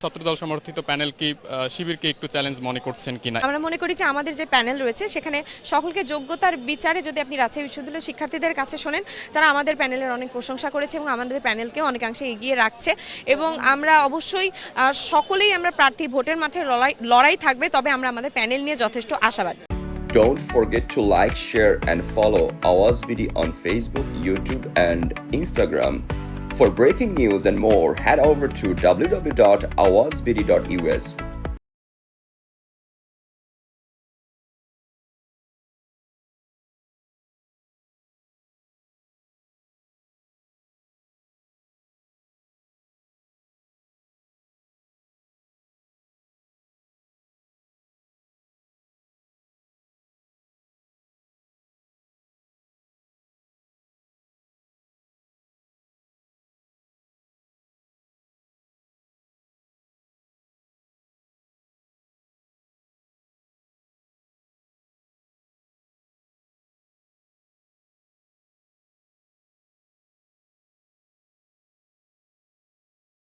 ছাত্রদল সমর্থিত প্যানেল কি শিবিরকে একটু চ্যালেঞ্জ মনে করছেন কিনা আমরা মনে করি যে আমাদের যে প্যানেল রয়েছে সেখানে সকলকে যোগ্যতার বিচারে যদি আপনি রাজশাহী বিশ্ববিদ্যালয়ের শিক্ষার্থীদের কাছে শোনেন তারা আমাদের প্যানেলের অনেক প্রশংসা করেছে এবং আমাদের প্যানেলকেও অনেকাংশে এগিয়ে রাখছে এবং আমরা অবশ্যই সকলেই আমরা প্রার্থী ভোটের মাঠে লড়াই লড়াই থাকবে তবে আমরা আমাদের প্যানেল নিয়ে যথেষ্ট আশাবাদী Don't forget to like, share, and follow Awaz BD on Facebook, YouTube, and Instagram. For breaking news and more, head over to www.awazbd.us.